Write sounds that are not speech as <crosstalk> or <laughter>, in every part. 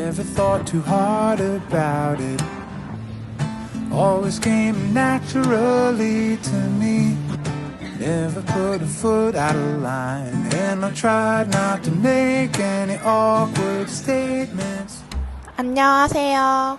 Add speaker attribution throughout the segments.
Speaker 1: Never thought too hard about it. Always came naturally to me. Never put a foot out of line. And I tried not to make any awkward statements.
Speaker 2: 안녕하세요.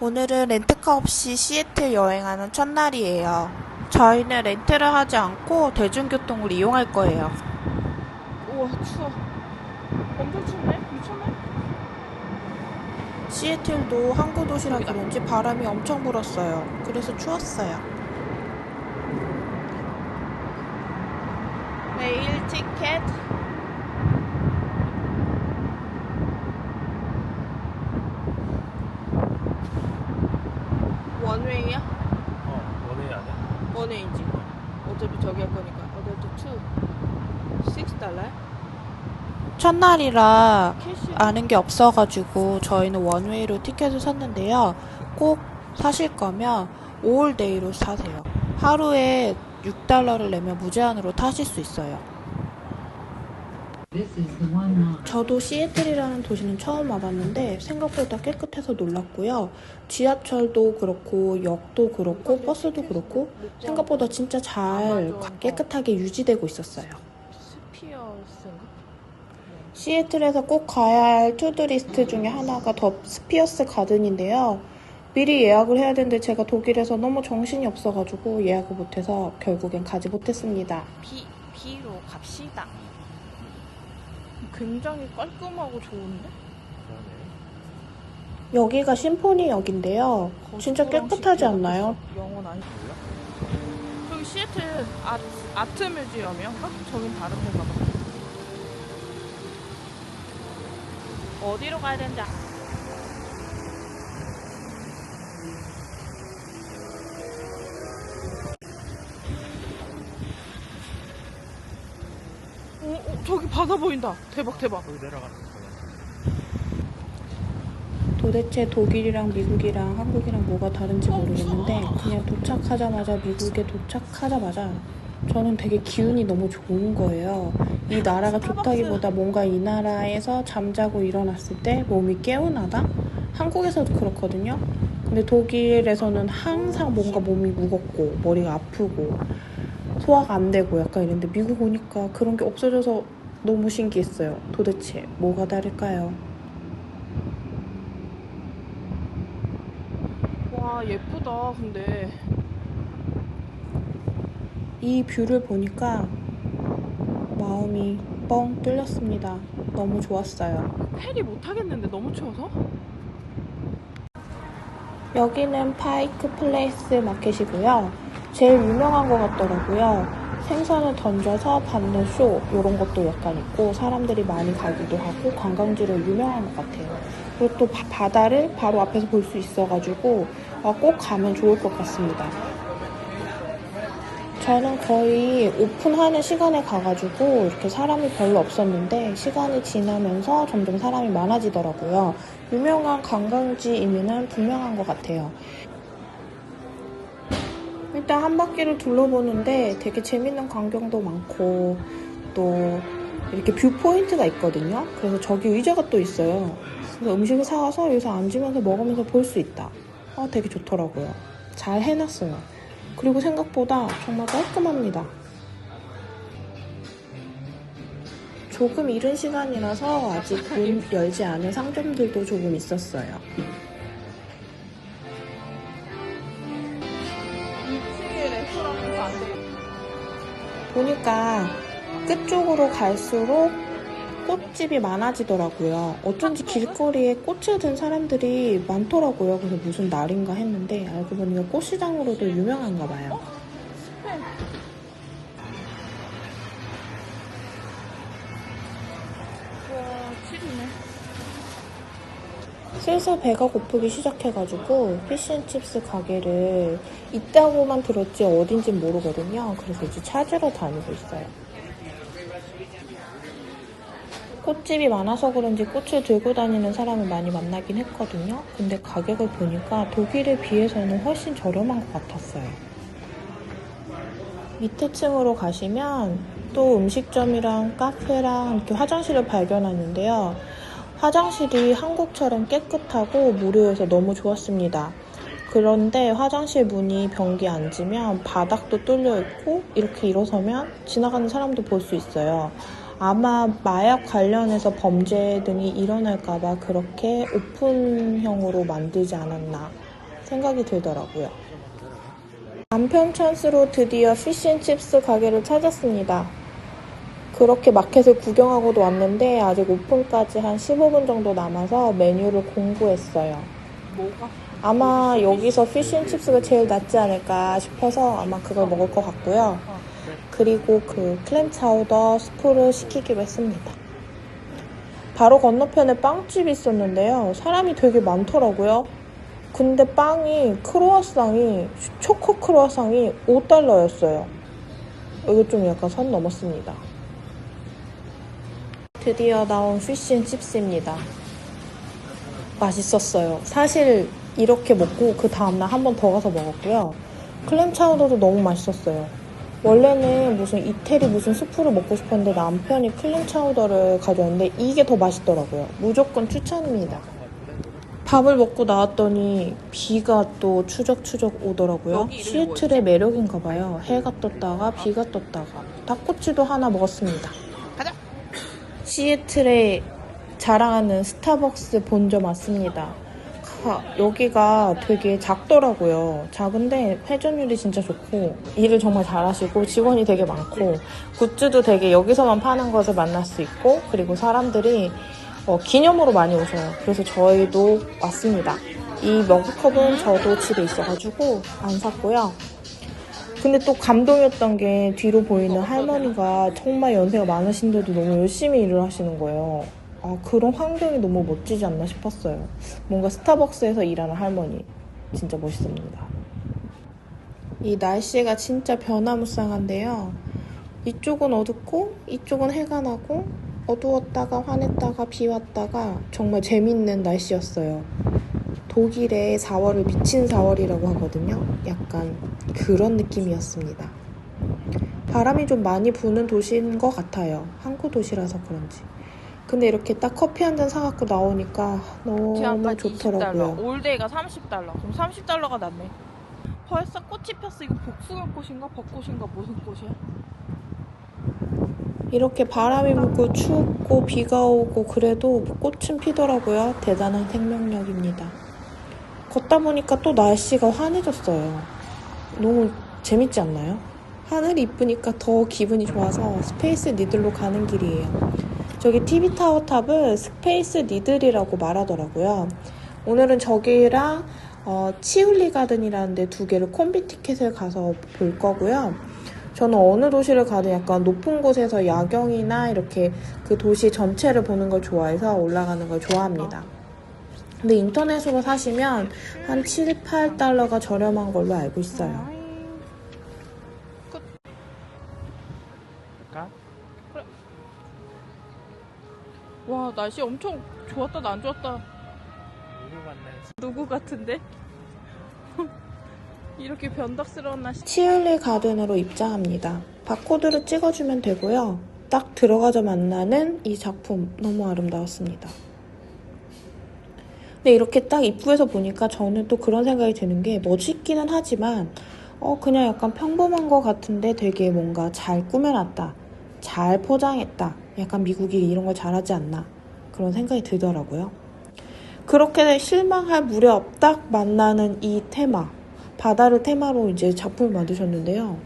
Speaker 2: 오늘은 렌트카 없이 시애틀 여행하는 첫날이에요. 저희는 렌트를 하지 않고 대중교통을 이용할 거예요. 우와, 추워. 엄청 춥네? 미쳤네? 시애틀도 항구 도시라 그런지 바람이 엄청 불었어요. 그래서 추웠어요. 매일 티켓 원웨이야?
Speaker 3: 어, 원웨이 아니야?
Speaker 2: 원웨이지. 어차피 저기 할 거니까. 어제도 2, 6달러? 첫날이라 아는 게 없어가지고 저희는 원웨이로 티켓을 샀는데요. 꼭 사실 거면 5홀데이로 사세요. 하루에 6달러를 내면 무제한으로 타실 수 있어요. 저도 시애틀이라는 도시는 처음 와봤는데 생각보다 깨끗해서 놀랐고요. 지하철도 그렇고 역도 그렇고 버스도 그렇고 생각보다 진짜 잘 깨끗하게 유지되고 있었어요. 시애틀에서 꼭 가야 할 투드리스트 중에 하나가 더 스피어스 가든인데요. 미리 예약을 해야 되는데 제가 독일에서 너무 정신이 없어가지고 예약을 못해서 결국엔 가지 못했습니다.
Speaker 4: 비, 비로 갑시다. 굉장히 깔끔하고 좋은데?
Speaker 2: 여기가 심포니역인데요. 진짜 깨끗하지 않나요?
Speaker 4: 영원 아니 몰라? 저기 시애틀 아트, 아트 뮤지엄이었가? 저긴 다른 데가 봐. 어디로 가야 되는지 아- 어, 어, 저기 바다 보인다. 대박 대박.
Speaker 3: 거기 내려가는 거야.
Speaker 2: 도대체 독일이랑 미국이랑 한국이랑 뭐가 다른지 모르겠는데 그냥 도착하자마자 미국에 도착하자마자 저는 되게 기운이 너무 좋은 거예요. 이 나라가 좋다기보다 뭔가 이 나라에서 잠자고 일어났을 때 몸이 개운하다? 한국에서도 그렇거든요. 근데 독일에서는 항상 뭔가 몸이 무겁고 머리가 아프고 소화가 안 되고 약간 이랬는데 미국 오니까 그런 게 없어져서 너무 신기했어요. 도대체 뭐가 다를까요?
Speaker 4: 와 예쁘다. 근데
Speaker 2: 이 뷰를 보니까 마음이 뻥 뚫렸습니다. 너무 좋았어요.
Speaker 4: 페리 못 하겠는데 너무 추워서?
Speaker 2: 여기는 파이크 플레이스 마켓이고요. 제일 유명한 것 같더라고요. 생선을 던져서 받는 쇼 이런 것도 약간 있고 사람들이 많이 가기도 하고 관광지로 유명한 것 같아요. 그리고 또 바- 바다를 바로 앞에서 볼 수 있어가지고 아, 꼭 가면 좋을 것 같습니다. 저는 거의 오픈하는 시간에 가가지고 이렇게 사람이 별로 없었는데 시간이 지나면서 점점 사람이 많아지더라고요. 유명한 관광지이면 분명한 것 같아요. 일단 한 바퀴를 둘러보는데 되게 재밌는 광경도 많고 또 이렇게 뷰 포인트가 있거든요. 그래서 저기 의자가 또 있어요. 그래서 음식을 사와서 여기서 앉으면서 먹으면서 볼 수 있다. 아, 되게 좋더라고요. 잘 해놨어요. 그리고 생각보다 정말 깔끔합니다. 조금 이른 시간이라서 아직 문 열지 않은 상점들도 조금 있었어요.
Speaker 4: 2층에 레스토랑은 안 돼.
Speaker 2: 보니까 끝쪽으로 갈수록 꽃집이 많아지더라고요. 어쩐지 길거리에 꽃을 든 사람들이 많더라고요. 그래서 무슨 날인가 했는데 알고 보니까 꽃시장으로도 유명한가 봐요. 슬슬 배가 고프기 시작해가지고 피쉬앤칩스 가게를 있다고만 들었지 어딘진 모르거든요. 그래서 이제 찾으러 다니고 있어요. 꽃집이 많아서 그런지 꽃을 들고 다니는 사람을 많이 만나긴 했거든요. 근데 가격을 보니까 독일에 비해서는 훨씬 저렴한 것 같았어요. 밑에 층으로 가시면 또 음식점이랑 카페랑 이렇게 화장실을 발견하는데요. 화장실이 한국처럼 깨끗하고 무료여서 너무 좋았습니다. 그런데 화장실 문이 변기에 앉으면 바닥도 뚫려 있고 이렇게 일어서면 지나가는 사람도 볼 수 있어요. 아마 마약 관련해서 범죄 등이 일어날까봐 그렇게 오픈형으로 만들지 않았나 생각이 들더라고요. 남편 찬스로 드디어 피쉬앤칩스 가게를 찾았습니다. 그렇게 마켓을 구경하고도 왔는데 아직 오픈까지 한 15분 정도 남아서 메뉴를 공부했어요. 아마 여기서 피쉬앤칩스가 제일 낫지 않을까 싶어서 아마 그걸 먹을 것 같고요. 그리고 그 클램 차우더 스프를 시키기로 했습니다. 바로 건너편에 빵집이 있었는데요. 사람이 되게 많더라고요. 근데 빵이 크로아상이 초코 크로아상이 5달러였어요. 이거 좀 약간 선 넘었습니다. 드디어 나온 피쉬앤 칩스입니다. 맛있었어요. 사실 이렇게 먹고 그 다음날 한 번 더 가서 먹었고요. 클램 차우더도 너무 맛있었어요. 원래는 무슨 이태리 무슨 스프를 먹고 싶었는데 남편이 클램 차우더를 가져왔는데 이게 더 맛있더라고요. 무조건 추천입니다. 밥을 먹고 나왔더니 비가 또 추적추적 오더라고요. 시애틀의 매력인가 봐요. 해가 떴다가 비가 떴다가 닭꼬치도 하나 먹었습니다.
Speaker 4: 가자.
Speaker 2: 시애틀에 자랑하는 스타벅스 본점 왔습니다. 가- 여기가 되게 작더라고요. 작은데 회전율이 진짜 좋고 일을 정말 잘하시고 직원이 되게 많고 굿즈도 되게 여기서만 파는 것을 만날 수 있고 그리고 사람들이 어, 기념으로 많이 오셔요. 그래서 저희도 왔습니다. 이 머그컵은 저도 집에 있어가지고 안 샀고요. 근데 또 감동이었던 게 뒤로 보이는 할머니가 정말 연세가 많으신데도 너무 열심히 일을 하시는 거예요. 아, 그런 환경이 너무 멋지지 않나 싶었어요. 뭔가 스타벅스에서 일하는 할머니. 진짜 멋있습니다. 이 날씨가 진짜 변화무쌍한데요. 이쪽은 어둡고, 이쪽은 해가 나고, 어두웠다가 환했다가 비 왔다가 정말 재밌는 날씨였어요. 독일의 4월을 미친 4월이라고 하거든요. 약간 그런 느낌이었습니다. 바람이 좀 많이 부는 도시인 것 같아요. 항구 도시라서 그런지. 근데 이렇게 딱 커피 한 잔 사갖고 나오니까 너무
Speaker 4: 제한까지 20달러.
Speaker 2: 좋더라고요.
Speaker 4: 올데이가 30달러. 그럼 30달러가 낫네. 벌써 꽃이 폈어. 이거 복숭아 꽃인가 벚꽃인가 무슨 꽃이야?
Speaker 2: 이렇게 바람이 불고 춥고 비가 오고 그래도 꽃은 피더라고요. 대단한 생명력입니다. 걷다 보니까 또 날씨가 환해졌어요. 너무 재밌지 않나요? 하늘이 이쁘니까 더 기분이 좋아서 스페이스 니들로 가는 길이에요. 저기 TV 타워 탑을 스페이스 니들이라고 말하더라고요. 오늘은 저기랑 어, 치울리 가든이라는 데 두 개를 콤비 티켓을 가서 볼 거고요. 저는 어느 도시를 가든 약간 높은 곳에서 야경이나 이렇게 그 도시 전체를 보는 걸 좋아해서 올라가는 걸 좋아합니다. 근데 인터넷으로 사시면 한 7, 8달러가 저렴한 걸로 알고 있어요.
Speaker 4: 와 날씨 엄청 좋았다 나 안 좋았다.
Speaker 3: 누구
Speaker 4: 같은데? <laughs> 이렇게 변덕스러운 날씨.
Speaker 2: 치울리 가든으로 입장합니다. 바코드를 찍어주면 되고요. 딱 들어가자 만나는 이 작품 너무 아름다웠습니다. 근데 이렇게 딱 입구에서 보니까 저는 또 그런 생각이 드는 게 멋있기는 하지만 어 그냥 약간 평범한 것 같은데 되게 뭔가 잘 꾸며놨다. 잘 포장했다. 약간 미국이 이런 걸 잘하지 않나. 그런 생각이 들더라고요. 그렇게 실망할 무렵 딱 만나는 이 테마. 바다를 테마로 이제 작품을 만드셨는데요.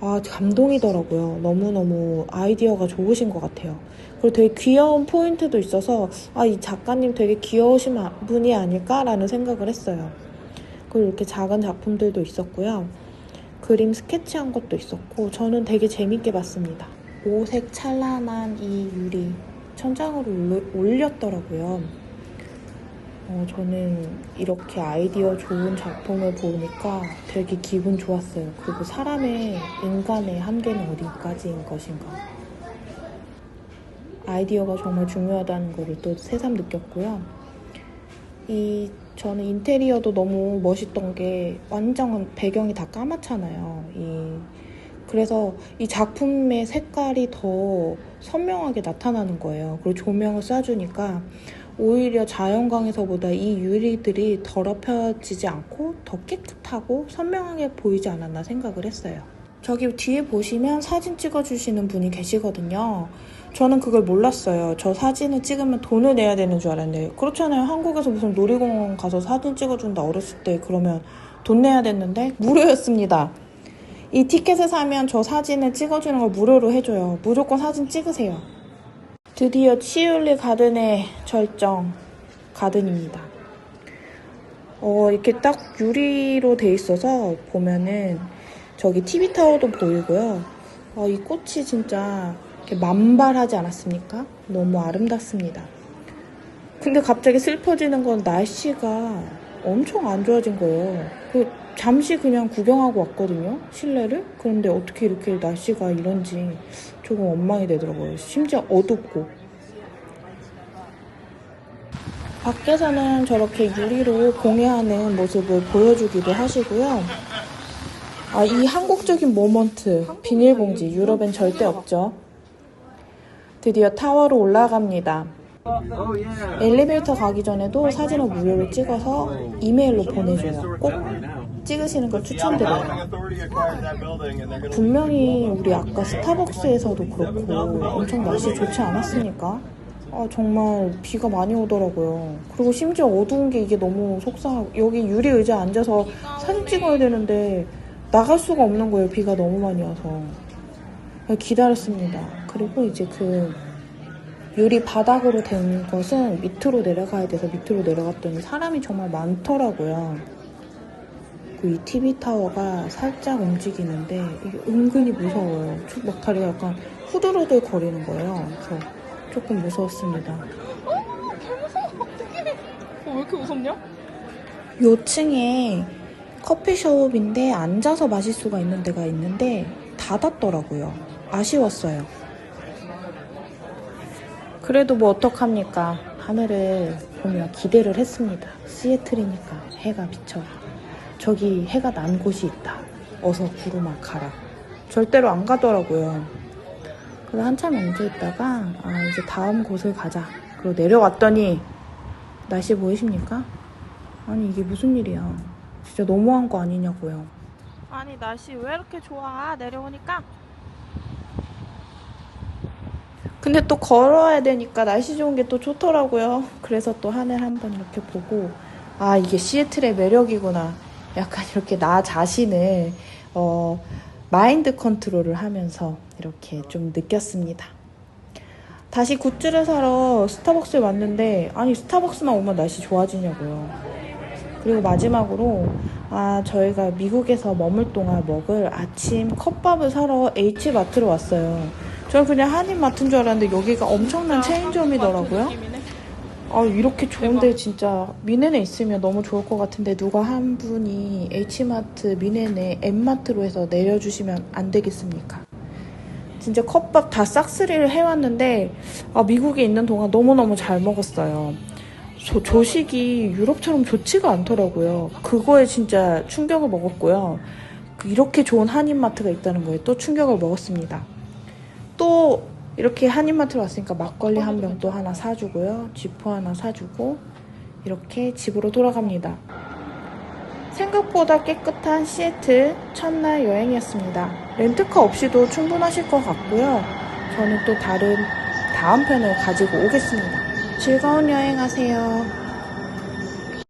Speaker 2: 아, 감동이더라고요. 너무너무 아이디어가 좋으신 것 같아요. 그리고 되게 귀여운 포인트도 있어서, 아, 이 작가님 되게 귀여우신 아- 분이 아닐까라는 생각을 했어요. 그리고 이렇게 작은 작품들도 있었고요. 그림 스케치한 것도 있었고, 저는 되게 재밌게 봤습니다. 오색 찬란한 이 유리 천장으로 올렸더라고요. 어, 저는 이렇게 아이디어 좋은 작품을 보니까 되게 기분 좋았어요. 그리고 사람의 인간의 한계는 어디까지인 것인가. 아이디어가 정말 중요하다는 거를 또 새삼 느꼈고요. 이 저는 인테리어도 너무 멋있던 게 완전 배경이 다 까맣잖아요. 이 그래서 이 작품의 색깔이 더 선명하게 나타나는 거예요. 그리고 조명을 쏴주니까 오히려 자연광에서보다 이 유리들이 더럽혀지지 않고 더 깨끗하고 선명하게 보이지 않았나 생각을 했어요. 저기 뒤에 보시면 사진 찍어주시는 분이 계시거든요. 저는 그걸 몰랐어요. 저 사진을 찍으면 돈을 내야 되는 줄 알았는데 그렇잖아요. 한국에서 무슨 놀이공원 가서 사진 찍어준다 어렸을 때 그러면 돈 내야 됐는데 무료였습니다. 이 티켓을 사면 저 사진을 찍어주는 걸 무료로 해줘요. 무조건 사진 찍으세요. 드디어 치울리 가든의 절정 가든입니다. 어, 이렇게 딱 유리로 돼 있어서 보면은 저기 TV타워도 보이고요. 어, 이 꽃이 진짜 이렇게 만발하지 않았습니까? 너무 아름답습니다. 근데 갑자기 슬퍼지는 건 날씨가 엄청 안 좋아진 거예요. 그 잠시 그냥 구경하고 왔거든요. 실내를. 그런데 어떻게 이렇게 날씨가 이런지 조금 원망이 되더라고요. 심지어 어둡고. 밖에서는 저렇게 유리로 공예하는 모습을 보여주기도 하시고요. 아, 이 한국적인 모먼트, 비닐봉지, 유럽엔 절대 없죠. 드디어 타워로 올라갑니다. 엘리베이터 가기 전에도 사진을 무료로 찍어서 이메일로 보내줘요. 꼭 찍으시는 걸 추천드려요. 분명히 우리 아까 스타벅스에서도 그렇고 엄청 날씨 좋지 않았습니까? 아, 정말 비가 많이 오더라고요. 그리고 심지어 어두운 게 이게 너무 속상하고 여기 유리 의자에 앉아서 사진 찍어야 되는데 나갈 수가 없는 거예요. 비가 너무 많이 와서. 기다렸습니다. 그리고 이제 그 유리 바닥으로 된 것은 밑으로 내려가야 돼서 밑으로 내려갔더니 사람이 정말 많더라고요. 그이 TV 타워가 살짝 움직이는데 이게 은근히 무서워요. 쭉막 다리가 약간 후들후들 거리는 거예요. 그래서 조금 무서웠습니다.
Speaker 4: 어, 왜 이렇게 무섭냐?
Speaker 2: 요 층에 커피숍인데 앉아서 마실 수가 있는 데가 있는데 닫았더라고요. 아쉬웠어요. 그래도 뭐 어떡합니까. 하늘을 보며 기대를 했습니다. 시애틀이니까 해가 비쳐. 저기 해가 난 곳이 있다. 어서 구름아 가라. 절대로 안 가더라고요. 그래서 한참 앉아 있다가 아 이제 다음 곳을 가자. 그리고 내려왔더니 날씨 보이십니까? 아니 이게 무슨 일이야. 진짜 너무한 거 아니냐고요.
Speaker 4: 아니 날씨 왜 이렇게 좋아 내려오니까
Speaker 2: 근데 또 걸어야 되니까 날씨 좋은 게 또 좋더라고요. 그래서 또 하늘 한번 이렇게 보고 아 이게 시애틀의 매력이구나. 약간 이렇게 나 자신을 어 마인드 컨트롤을 하면서 이렇게 좀 느꼈습니다. 다시 굿즈를 사러 스타벅스에 왔는데 아니 스타벅스만 오면 날씨 좋아지냐고요. 그리고 마지막으로 아 저희가 미국에서 머물 동안 먹을 아침 컵밥을 사러 H마트로 왔어요. 저는 그냥 한인마트인 줄 알았는데 여기가 엄청난 체인점이더라고요. 아 이렇게 좋은데 진짜 미네네 있으면 너무 좋을 것 같은데 누가 한 분이 H마트 미네네 M마트로 해서 내려주시면 안 되겠습니까? 진짜 컵밥 다 싹쓸이를 해왔는데 아 미국에 있는 동안 너무너무 잘 먹었어요. 조, 조식이 유럽처럼 좋지가 않더라고요. 그거에 진짜 충격을 먹었고요. 그 이렇게 좋은 한인마트가 있다는 거에 또 충격을 먹었습니다. 또 이렇게 한인마트로 왔으니까 막걸리 한 병 또 하나 사주고요. 쥐포 하나 사주고 이렇게 집으로 돌아갑니다. 생각보다 깨끗한 시애틀 첫날 여행이었습니다. 렌트카 없이도 충분하실 것 같고요. 저는 또 다른 다음 편을 가지고 오겠습니다. 즐거운 여행 하세요.